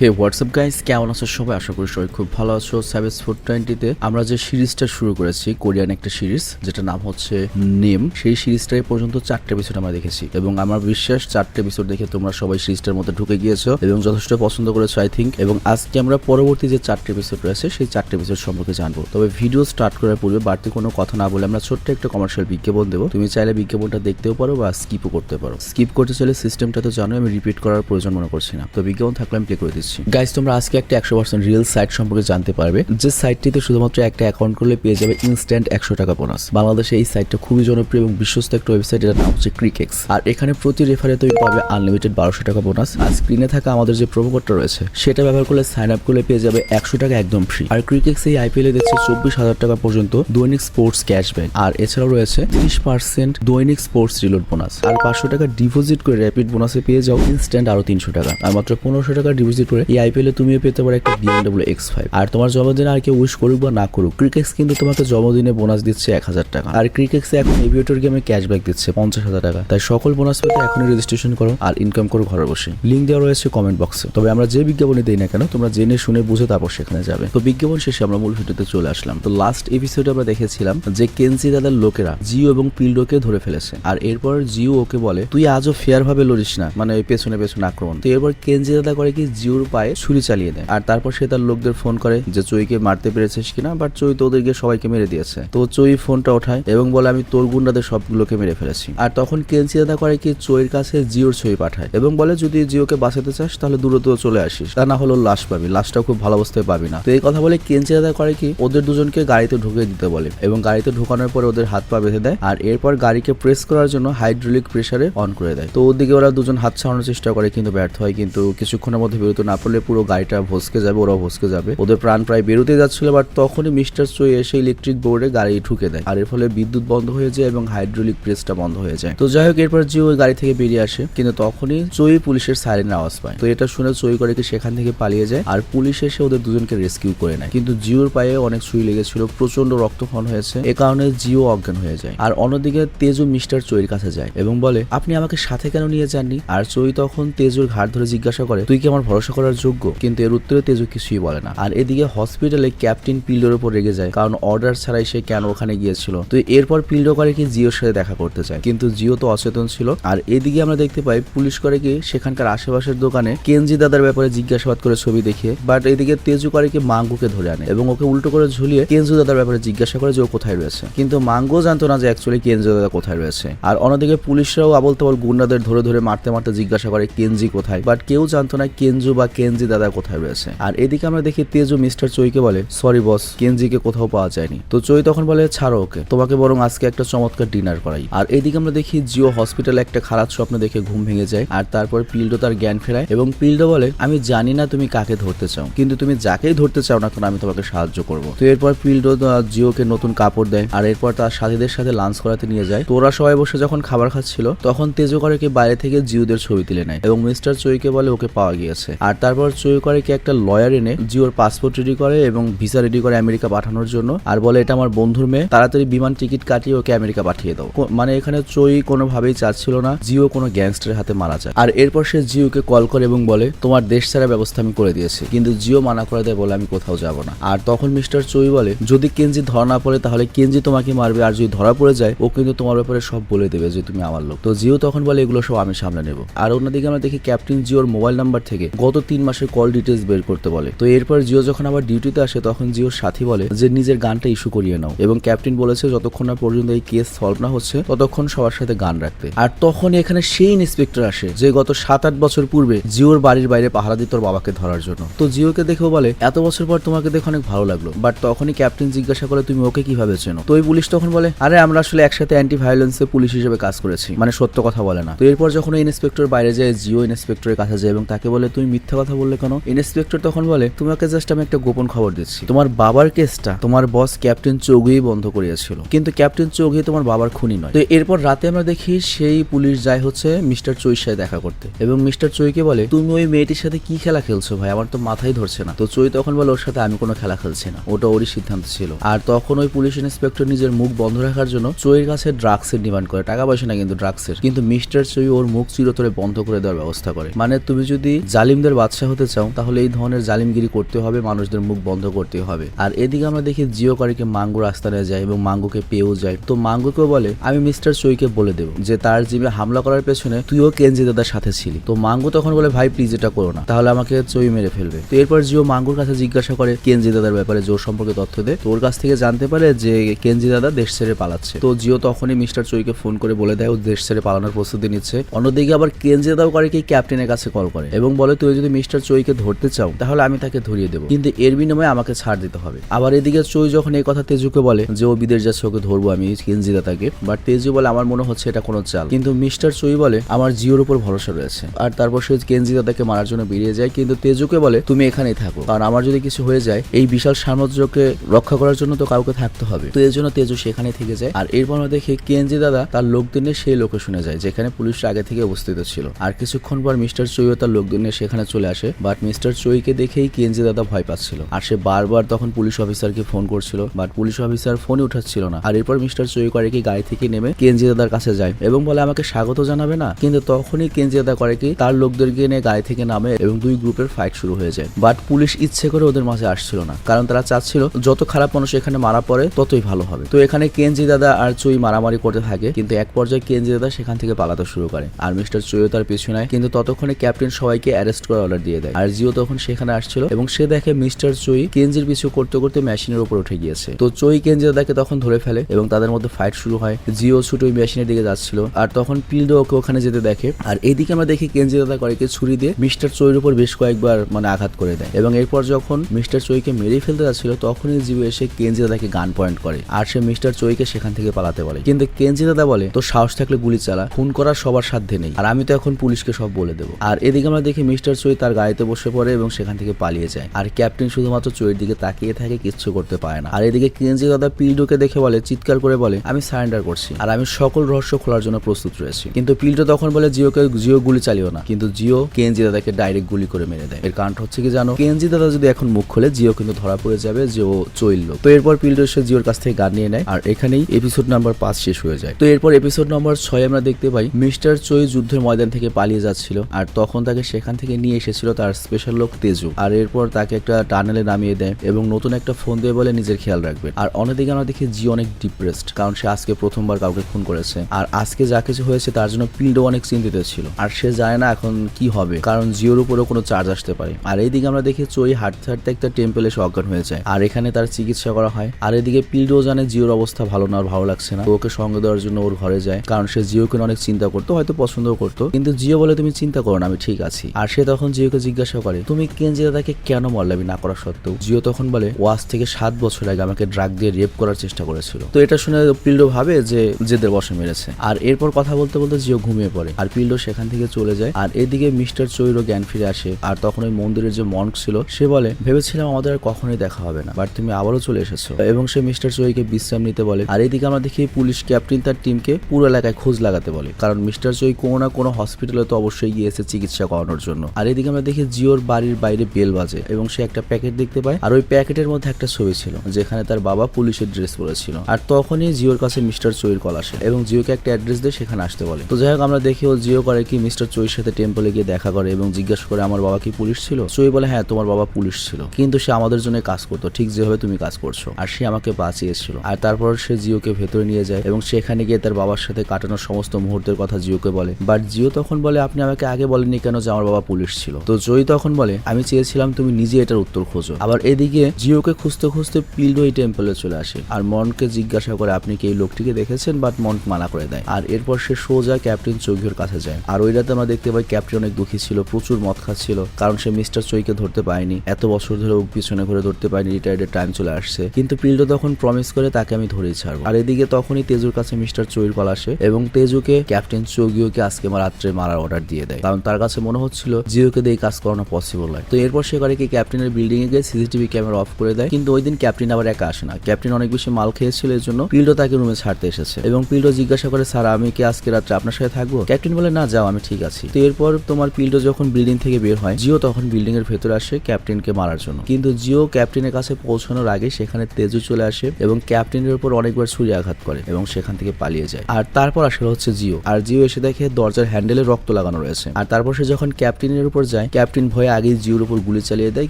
হে WhatsApp guys কেমন আছো সবাই? আশা করি সবাই খুব ভালো আছো। সেভেস ফোর টোয়েন্টিতে আমরা যে সিরিজটা শুরু করেছি, কোরিয়ান একটা সিরিজ যেটা নাম হচ্ছে নেম সেই সিরিজটা এই পর্যন্ত চারটে এপিসোড আমরা দেখেছি। এবং আমার বিশ্বাস, চারটে এপিসোড দেখে তোমরা সবাই সিরিজটার মধ্যে ঢুকে গিয়েছো এবং যথেষ্ট পছন্দ করেছ আই থিঙ্ক এবং আজকে আমরা পরবর্তী যে চারটে এপিসোড রয়েছে, সেই চারটে এপিসোড সম্পর্কে জানব। তবে ভিডিও স্টার্ট করার পূর্বে বাড়তি কোনো কথা না বলে আমরা ছোট্ট একটা কমার্শিয়াল বিজ্ঞাপন দেবো। তুমি চাইলে বিজ্ঞাপনটা দেখতেও পারো বা স্কিপও করতে পারো। স্কিপ করতে চাইলে সিস্টেমটা তো জানো আমি রিপিট করার প্রয়োজন মনে করছি না। তো বিজ্ঞাপন থাকলে আমি প্লে করে দিচ্ছি গাইস তোমরা আজকে একটা একশো পার্সেন্ট রিয়েল সাইট সম্পর্কে জানতে পারবে। যে সাইটটিতে শুধুমাত্র একটা অ্যাকাউন্ট করলে পেয়ে যাবে ইনস্ট্যান্ট একশো টাকা বোনাস বাংলাদেশে এই সাইটটা খুবই জনপ্রিয় এবং বিশ্বস্ত একটা ওয়েবসাইট এটার নাম হচ্ছে ক্রিকেক্স আর এখানে প্রতি রেফারে তুমি পাবে আনলিমিটেড বারোশো টাকা বোনাস আর স্ক্রিনে থাকা আমাদের যে প্রোমো কোডটা রয়েছে, সেটা ব্যবহার করলে সাইন আপ করলে পেয়ে যাবে একশো টাকা একদম ফ্রি আর ক্রিকেক্স এই আইপিএল দিচ্ছে চব্বিশ হাজার টাকা পর্যন্ত দৈনিক স্পোর্টস ক্যাশব্যাক আর এছাড়াও রয়েছে তিরিশ পার্সেন্ট দৈনিক স্পোর্টস রিলোড বোনাস আর পাঁচশো টাকা ডিপোজিট করে র্যাপিড বোনাসে পেয়ে যাও ইনস্ট্যান্ট আরও তিনশো টাকা। আর মাত্র পনেরোশো টাকা ডিপোজিট করে এই আইপিএল তুমিও পেতে পারো একটা বিএমডব্লিউ এক্স ফাইভ আর তোমার জন্মদিনে আর কেউ উইশ করুক বা না করুক ক্রিকেক্স কিন্তু তোমাকে জন্মদিনে বোনাস দিচ্ছে এক হাজার টাকা। আর ক্রিকেক্সে এখন এভিয়েটর গেমে ক্যাশব্যাক দিচ্ছে পঞ্চাশ হাজার টাকা। তাই সকল বোনাস পেতে এখনই রেজিস্ট্রেশন করো আর ইনকাম করো ঘরে বসে। লিঙ্ক দেওয়া রয়েছে কমেন্ট বক্সে তবে আমরা যে বিজ্ঞাপনই দিই না কেন, তোমরা জেনে, শুনে, বুঝে তারপর সেখানে যাবে। তো বিজ্ঞাপন শেষে আমরা মূল ভিডিওতে চলে আসলাম। তো লাস্ট এপিসোডে আমরা দেখেছিলাম যে কেনসি দাদার লোকেরা জিও এবং পিল্ডোকে ধরে ফেলেছে। আর এরপর জিও ওকে বলে, তুই আজও ফেয়ার ভাবে লড়িস না। মানে পেছনে পেছনে আক্রমণ। তো এরপর কেনজি দাদা করে কি জিওর পায়ে ছুরি চালিয়ে দেয়। আর তারপর সে তার লোকদের ফোন করে যে চইকে মারতে পেরেছিস কিনা? বাট চই তো ওদেরকে সবাইকে মেরে দিয়েছে। তো চই ফোনটা ওঠায় এবং বলে, আমি তোর গুন্ডাদের সবগুলোকে মেরে ফেলেছি। আর তখন কেনসি দাদা করে কি চইয়ের কাছে জিওর ছবি পাঠায় এবং বলে, যদি জিওকে বাঁচাতে চাস, তাহলে দূরত্ব চলে আসিস। তা না হলো লাশ পাবি। লাশটাও খুব ভালো অবস্থায় পাবি না। তো এই কথা বলে কেনসি দাদা করে কি, ওদের দুজনকে গাড়িতে ঢুকিয়ে দিতে বলে এবং গাড়িতে ঢোকানোর পরে ওদের হাত পা বেঁধে দেয় আর এরপর গাড়িকে প্রেস করার জন্য হাইড্রোলিক প্রেসারে অন করে দেয়। তো ওদিকে ওরা দুজন হাত ছাড়ানোর চেষ্টা করে কিন্তু ব্যর্থ হয়, কিন্তু কিছুক্ষণের মধ্যে বেরোতে না পারলে পুরো গাড়িটা ভসকে যাবে, ওরাও ভসকে যাবে। ওদের প্রাণ প্রায় বেরোতে যাচ্ছিল বাট তখনই মিস্টার চই এসে ইলেকট্রিক বোর্ডে গাড়ি ঠুকে দেয়। আর এর ফলে বিদ্যুৎ বন্ধ হয়ে যায় এবং হাইড্রোলিক প্রেসটা বন্ধ হয়ে যায়। তো যাই হোক, এরপর জিও ওই গাড়ি থেকে বেরিয়ে আসে, কিন্তু তখনই চই পুলিশের সাইরেনের আওয়াজ পায়। তো এটা শুনে চই করে সেখান থেকে পালিয়ে যায়, আর পুলিশ এসে ওদের দুজনকে রেস্কিউ করে নেয়। কিন্তু জিওর পায়ে অনেক সুই লেগেছিল প্রচণ্ড রক্তক্ষরণ হয়েছে, এ কারণে জিও অজ্ঞান হয়ে যায়। আর অন্যদিকে তেজু মিস্টার চইয়ের কাছে যায় এবং বলে, আপনি আমাকে সাথে কেন নিয়ে যাননি? আর চই তখন তেজুর ঘাট ধরে জিজ্ঞাসা করে, তুই কি আমার ভরসা করার যোগ্য, কিন্তু এর উত্তরে তেজু কিছুই বলে না। আর এদিকে হসপিটালে ক্যাপ্টেন পিল্ডোর উপর রেগে যায়, কারণ অর্ডার ছাড়াই সে কেন ওখানে গিয়েছিল। তো এরপর পিল্ডো করে কি জিওর সাথে দেখা করতে চায়, কিন্তু জিও তো অচেতন ছিল। আর এদিকে আমরা দেখতে পাই পুলিশ করে কি সেখানকার আশেপাশের দোকানে কেনজি দাদার ব্যাপারে জিজ্ঞাসাবাদ করে ছবি দেখিয়ে, বাট এদিকে তেজু করে কি মাঙ্গুকে ধরে আনে এবং ওকে উল্টো করে ঝুলিয়ে কেনজু দাদার ব্যাপারে জিজ্ঞাসা করে যে ও কোথায় রয়েছে। কিন্তু মাঙ্গো জানতো না যে অ্যাকচুয়ালি কেনজু দাদা কোথায় রয়েছে। আর অন্যদিকে পুলিশরাও আবল তাবল গুন্ডাদের ধরে ধরে মারতে মারতে জিজ্ঞাসা করে কেনজি কোথায়, বাট কেউ জানতো না কেনজু বা কেনজি দাদা কোথায় রয়েছে? আর এদিকে আমরা দেখি তেজু মিস্টার চইকে বলে সরি বস কেনজিকে কোথাও পাওয়া যায়নি। তো চই তখন বলে, ছাড়ো ওকে, তোমাকে বরং আজকে একটা চমৎকার ডিনার করাই। আর এদিকে আমরা দেখি জিও হসপিটালে একটা খারাপ স্বপ্ন দেখে ঘুম ভেঙে যায়, আর তারপর পিল্ডো তার জ্ঞান ফেরায় এবং পিল্ডো বলে, আমি জানি না তুমি কাকে ধরতে চাও, কিন্তু তুমি যাকেই ধরতে চাও না কেন আমি তোমাকে সাহায্য করব। তো এরপর পিল্ডো জিওকে নতুন কাপড় দেয়, আর এরপর তার সাথীদের সাথে লাঞ্চ করাতে নিয়ে যায়। তোরা সবাই বসে যখন খাবার খাচ্ছিল, তখন তেজো করে কি বাইরে থেকে জিওদের ছবি তুলে নেয় এবং মিস্টার চইকে বলে, ওকে পাওয়া গিয়েছে। আর তারপর চই করে কি একটা লয়ার এনে জিওর পাসপোর্ট রেডি করে এবং ভিসা রেডি করে আমেরিকা পাঠানোর জন্য। আর বলে, এটা আমার বন্ধুর মেয়ে, তাড়াতাড়ি বিমান টিকিট কাটিয়ে ওকে আমেরিকা পাঠিয়ে দাও। মানে এখানে চই কোনোভাবেই চাচ্ছিল না, জিও কোনো গ্যাংস্টারের হাতে মারা যায়। আর এরপর সে জিওকে কল করে এবং বলে, তোমার দেশ ছাড়া ব্যবস্থা আমি করে দিয়েছি, কিন্তু জিও মানা করে দেয় বলে আমি কোথাও যাব না। আর তখন মিস্টার চই বলে, যদি কেনজি ধরা না পড়ে, তাহলে কেনজি তোমাকে মারবে, আর যদি ধরা পড়ে যায়, ও কিন্তু তোমার ব্যাপারে সব বলে দেবে যে তুমি আমার লোক। তো জিও তখন বলে, এগুলো সব আমি সামলে নেব। আর অন্যদিকে আমরা দেখি ক্যাপ্টেন জিওর মোবাইল নাম্বার থেকে গত তিন মাসের কল ডিটেলস বের করতে বলে। তো এরপর জিও যখন আবার ডিউটিতে আসে, তখন জিওর সাথী বলে যে, নিজের গানটা ইস্যু করিয়ে নাও। এবং ক্যাপ্টেন বলেছে, যতক্ষণ না পর্যন্ত এই কেস সলভ না হচ্ছে, ততক্ষণ সবার সাথে গান রাখতে। আর তখন এখানে সেই ইন্সপেক্টর আসে, যে গত সাত আট বছর পূর্বে জিওর বাড়ির বাইরে পাহারা দিত ওর বাবাকে ধরার জন্য। তো জিওকে দেখেও বলে, এত বছর পর তোমাকে দেখে অনেক ভালো লাগল। বাট তখনই ক্যাপ্টেন জিজ্ঞাসা করে, তুমি ওকে কীভাবে চেনো? তো ওই পুলিশ তখন বলে, আরে, আমরা আসলে একসাথে অ্যান্টি ভায়োলেন্সে পুলিশ হিসেবে কাজ করেছি। মানে সত্য কথা বলে না। তো এরপর যখন ওই ইন্সপেক্টর বাইরে যায়, জিও ইন্সপেক্টরের কাছে যায় এবং তাকে বলে, তুমি মিথ্যা কথা বললে কেন? ইন্সপেক্টর তখন বলে, তোমাকে জাস্ট আমি একটা গোপন খবর দিচ্ছি। তোমার বাবার কেসটা তোমার বস ক্যাপ্টেন চৌগুই বন্ধ করিয়েছিল। কিন্তু ক্যাপ্টেন চৌগুই তোমার বাবার খুনি নয়। তো এরপর রাতে আমরা দেখি সেই পুলিশ যায় হচ্ছে মিস্টার চৈর সাথে দেখা করতে। এবং মিস্টার চৈকে বলে, তুমি ওই মেয়েটির সাথে কি খেলা খেলছো ভাই? আমার তো মাথায় ধরছে না। তো চৈ তখন বলে, ওর সাথে আমি কোনো খেলা খেলছি না। ওটা ওরই সিদ্ধান্ত ছিল। আর তখন ওই পুলিশ ইন্সপেক্টর নিজের মুখ বন্ধ রাখার জন্য চৈর কাছে ড্রাগসের ডিমান্ড করে। টাকা পয়সা না কিন্তু ড্রাগসের কিন্তু মিস্টার চৈ ওর মুখ চিরতরে বন্ধ করে দেওয়ার ব্যবস্থা করে। মানে তুমি যদি জালিমদের বাদশা হতে চাও, তাহলে এই ধরনের জালিমগিরি করতে হবে, মানুষদের মুখ বন্ধ করতে হবে। আর এদিকে আমরা দেখি জিও কারিকে মাঙ্গুর আস্তানে যায় এবং মাঙ্গুকে পেয়েও যায়। তো মাঙ্গুকেও বলে, আমি মিস্টার চইকে বলে দেবো যে তার জিমে হামলা করার পেছনে তুইও কেনজি দাদার সাথে ছিলি। তো মাঙ্গু তখন বলে, ভাই প্লিজ এটা করো না, তাহলে আমাকে চই মেরে ফেলবে। তো এরপর জিও মাঙ্গুর কাছে জিজ্ঞাসা করে, কেনজি দাদার ব্যাপারে জোর সম্পর্কে তথ্য দেয় তো ওর কাছ থেকে জানতে পারে যে কেনজি দাদা দেশ ছেড়ে পালাচ্ছে। তো জিও তখনই মিস্টার চইকে ফোন করে বলে দেয়, ও দেশ ছেড়ে পালানোর প্রস্তুতি নিচ্ছে। অন্যদিকে আবার কেনজি দাদাও করে ক্যাপ্টেনের কাছে কল করে এবং বলে, তুই যদি মিস্টার চইকে ধরতে চাও, তাহলে আমি তাকে ধরিয়ে দেবো। কিন্তু এর বিনিময়ে আমাকে ছাড় দিতে হবে। আবার এদিকে চই যখন এই কথা তেজুকে বলে যে, ও বিদেশ যাচ্ছে, ওকে ধরবো আমি কেনজি দাদাকে বাট তেজু বলে, আমার মনে হচ্ছে এটা কোনো চাল। কিন্তু মিস্টার চই বলে, আমার জিওর উপর ভরসা রয়েছে। আর তারপর সে কেনজি দাদাকে মারার জন্য বেরিয়ে যায়। কিন্তু তেজুকে বলে, তুমি এখানেই থাকো। কারণ আমার যদি কিছু হয়ে যায়, এই বিশাল সাম্রাজ্যকে রক্ষা করার জন্য তো কাউকে থাকতে হবে। তো এর জন্য তেজু সেখানে থেকে যায়। আর এরপর দেখি কেনজি দাদা তার লোকদের নিয়ে সেই লোকেশনে যায়, যেখানে পুলিশ আগে থেকে অবস্থিত ছিল। আর কিছুক্ষণ পর মিস্টার চইও তার লোকদের নিয়ে সেখানে চলে আসে বাট মিস্টার চইকে দেখেই কেনজি দাদা ভয় পাচ্ছিল। আর সে বারবার তখন পুলিশ অফিসারকে ফোন করছিল বাট পুলিশ অফিসার ফোনে উঠাচ্ছিল না। আর এরপর মিস্টার চই করে কি গাড়ি থেকে নেমে কেনজি দাদার কাছে যায় এবং বলে, আমাকে স্বাগত জানাবে না? কিন্তু তখনই কেনজি দাদা করে কি তার লোকদেরকে নিয়ে গাড়ি থেকে নামে এবং দুই গ্রুপের ফাইট শুরু হয়ে যায়। বাট পুলিশ ইচ্ছে করে ওদের মাঝে আসছিল না, কারণ তারা চাচ্ছিল যত খারাপ মানুষ এখানে মারা পড়ে ততই ভালো হবে। তো এখানে কেনজি দাদা আর চুই মারামারি করতে থাকে, কিন্তু এক পর্যায়ে কেনজি দাদা সেখান থেকে পালাতে শুরু করে। আর মিস্টার চুইও তার পিছু নেয়, কিন্তু ততক্ষণে ক্যাপ্টেন সবাইকে অ্যারেস্ট করার অর্ডার দিয়ে দেয়। আর জিও তখন সেখানে আসছিল এবং সে দেখে মিস্টার চুই কেনজির পিছু করতে করতে মেশিনের উপর উঠে গিয়েছে। তো চুই কেনজি দাদাকে তখন ধরে ফেলে এবং তাদের মধ্যে ফাইট শুরু হয়। জিও ছুটে মেশিনের দিকে যাচ্ছিল আর তখন পিলডো ওকে ওখানে যেতে দেখে। আর এইদিকে আমরা দেখি কেনজি দাদা কয়েকে ছুরি দিয়ে মিস্টার চইর উপর বেশ কয়েকবার মানে আঘাত করে দেয় এবং এরপর যখন মিস্টার চইকে মেরে ফেলতে যাচ্ছিল তখনই জিও এসে কেঞ্জি দাদাকে গান পয়েন্ট করে আর সে মিস্টার চইকে সেখান থেকে পালাতে বলে। কিন্তু কেঞ্জি দাদা বলে তো সাহস থাকলে গুলি চালা, খুন করার সবার সাধ্যে নেই। আর আমি তো এখন পুলিশকে সব বলে দেবো। আর এদিকে আমরা দেখি মিস্টার চই তার গাড়িতে বসে পড়ে এবং সেখান থেকে পালিয়ে যায়। আর ক্যাপ্টেন শুধুমাত্র চইয়ের দিকে তাকিয়ে থাকে, কিচ্ছু করতে পারে না। আর এদিকে কেনজি দাদা পিলডোকে দেখে বলে, চিৎকার করে বলে, আমি সারেন্ডার করছি। আর আমি সকল রহস্য খোলার জন্য প্রস্তুত রয়েছি। কিন্তু পিলডো তখন বলে, জিওকে, জিও গুলি চালিও না। কিন্তু জিও কেনজি দাদাকে ডাইরেক্ট গুলি করে মেরে দেয়। এর কারণটা হচ্ছে কি জানো? কেনজি দাদা যদি এখন মুখ খোলে, জিও কিন্তু ধরা পড়ে যাবে যে ও চইল লোক। তো এরপর পিলডো এসে জিওর কাছ থেকে গান নিয়ে নেয়, আর এখানেই এপিসোড নাম্বার পাঁচ শেষ হয়ে যায়। তো এরপর এপিসোড নাম্বার ছয় আমরা দেখতে পাই, মিস্টার চই যুদ্ধের ময়দান থেকে পালিয়ে যাচ্ছিল, আর তখন তাকে সেখান থেকে নিয়ে এসেছিল তার স্পেশাল লোক তেজু। আর এরপর তাকে একটা টানেলে নামিয়ে দেয় এবং নতুন একটা ফোন দিয়ে বলে নিজের খেয়াল রাখবে। আর অন্যদিকে আমরা দেখি জি অনেক ডিপ্রেসড কারণ সে আজকে প্রথমবার কাউকে খুন করেছে। আর আজকে যা কিছু হয়েছে তার জন্য পিল্ডো অনেক চিন্তিত ছিল। আর সে জানে না এখন কি হবে, কারণ জিওর উপরেও কোনো চার্জ আসতে পারে। আর এইদিকে আমরা দেখি চই হাঁটতে হাঁটতে একটা টেম্পলে সে অজ্ঞান হয়ে যায়। আর এখানে তার চিকিৎসা করা হয়। আর এদিকে পিল্ডো জানে জিওর অবস্থা ভালো না ভালো লাগছে না। ওকে সঙ্গে দেওয়ার জন্য ওর ঘরে যায়, কারণ সে জিওকে অনেক চিন্তা করতো, হয়তো পছন্দও করতো। কিন্তু জিও বলে, তুমি চিন্তা করো না, আমি ঠিক আছি। আর সে তখন জিওকে জিজ্ঞাসা করে, তুমি কেনজি দাদাকে কেন মারলামি না করা সত্ত্বেও? জিও তখন বলে ওয়াজ থেকে সাত বছর আগে আমাকে ড্রাগ দিয়ে রেপ করার চেষ্টা করেছিল। তো এটা শুনে পিল্ডো ভাবে যে জেদের বসে মেরেছে। আর এরপর কথা বলতে বলতে জিও ঘুমিয়ে পড়ে, আর পিল্ডো সেখান থেকে চলে যায়, আর এদিকে মিস্টার চৈরও জ্ঞান ফিরে আসে, আর তখন ওই মন্দিরের যে মন্ক ছিল, সে বলে, ভেবেছিলাম আমাদের আর কখনোই দেখা হবে না, বাট তুমি আবারও চলে এসেছ। এবং সে মিস্টার চৈকে বিশ্রাম নিতে বলে, আর এদিকে আমরা দেখি পুলিশ ক্যাপ্টেন তার টিমকে পুরো এলাকায় খোঁজ লাগাতে বলে, কারণ মিস্টার চৈ কোনো না কোনো হসপিটালে তো অবশ্যই গিয়েছে চিকিৎসা করানোর জন্য। আর এদিকে আমরা দেখি জিওর বাড়ির বাইরে বেল বাজে এবং সে একটা প্যাকেট দেখতে পায়। আর ওই প্যাকেটের মধ্যে একটা ছবি ছিল, যেখানে তার বাবা পুলিশের ড্রেস পরেছিল। আর তখনই জিওর কাছে মিস্টার চৈর কল আসে এবং জিওকে একটা অ্যাড্রেস দিয়ে সেখানে আসতে বলে। তো যাই হোক, আমরা দেখি ও জিও করে কি মিস্টার চৈর সাথে টেম্পলে গিয়ে দেখা করে এবং জিজ্ঞাসা করে, আমার বাবা কি পুলিশ ছিল? চৈ বলে হ্যাঁ তোমার বাবা পুলিশ ছিল। কিন্তু সে আমাদের জন্য কাজ করতো, ঠিক যেভাবে তুমি কাজ করছ। আর সে আমাকে বাঁচিয়েছিল। আর তারপর সে জিওকে ভেতরে নিয়ে যায় এবং সেখানে গিয়ে তার বাবার সাথে কাটানোর সমস্ত মুহূর্তের কথা জিওকে বলে। বাট জিও তখন বলে, আপনি আমাকে আগে বলেননি কেন যে আমার বাবা পুলিশ ছিল? তো জয় তখন বলে, আমি চেয়েছিলাম তুমি নিজে এটার উত্তর খোঁজো। আবার এদিকে জিওকে খুঁজতে খুঁজতে পিল্ডো এই টেম্পলে চলে আসে। আর মনকে জিজ্ঞাসা করে, আপনি কি এই লোকটিকে দেখেছেন? বাট মন মানা করে দেয়। আর এরপর সে সোজা ক্যাপ্টেন চৌঘির কাছে যায়। আর ওই রাতে আমরা দেখতে পাই ক্যাপ্টেন অনেক দুঃখী ছিল, প্রচুর মদ খাচ্ছিল, কারণ সে মিস্টার চৈকে ধরতে পায়নি এত বছর ধরে পিছনে ঘুরে ধরতে পায়নি রিটায়ার্ডের টাইম চলে আসছে। কিন্তু পিল্ডো তখন প্রমিস করে, তাকে আমি ধরেই ছাড়বো। আর এদিকে তখনই তেজুর কাছে মিস্টার চৈর কল আসে এবং তেজুকে ক্যাপ্টেন চৌগিওকে আজকে আমার রাত্রে মারার অর্ডার দিয়ে দেয়। কারণ তার কাছে মনে হচ্ছিল জিওকে দিয়ে এই কাজ করানো পসিবল হয়। তো এরপর সে করে কি ক্যাপ্টেনের বিল্ডিং এ গিয়ে সিসিটিভি ক্যামেরা অফ করে দেয়। কিন্তু ওই দিন ক্যাপ্টেন আবার একা আসে না। ক্যাপ্টেন অনেক বেশি মাল খেয়েছিল এর জন্য পিল্ডো তাকে রুমে ছাড়তে এসেছে। এবং পিল্ডো জিজ্ঞাসা করে, স্যার, আমি কি আজকে রাত্রে আপনার সাথে থাকব? ক্যাপ্টেন বলে, না, যাও, আমি ঠিক আছি। তো এরপর তোমার পিল্ডো যখন বিল্ডিং থেকে বের হয়, জিও তখন বিল্ডিং এর ভেতরে আসে ক্যাপ্টেনকে মারার জন্য। কিন্তু জিও ক্যাপ্টেনের কাছে পৌঁছানোর আগে সেখানে তেজু চলে আসে এবং ক্যাপ্টেনের উপর অনেকবার ছুরি আঘাত করে এবং সেখান থেকে পালিয়ে যায়। আর তারপর আসলে হচ্ছে জিও। আর জিও এসে দেখে দরজার হ্যান্ডেলে রক্ত লাগানো রয়েছে। আর তারপর সে যখন ক্যাপ্টেনের উপর যায়, ক্যাপ্টেন ভয়ে আগেই জিওর উপর গুলি চালিয়ে দেয়,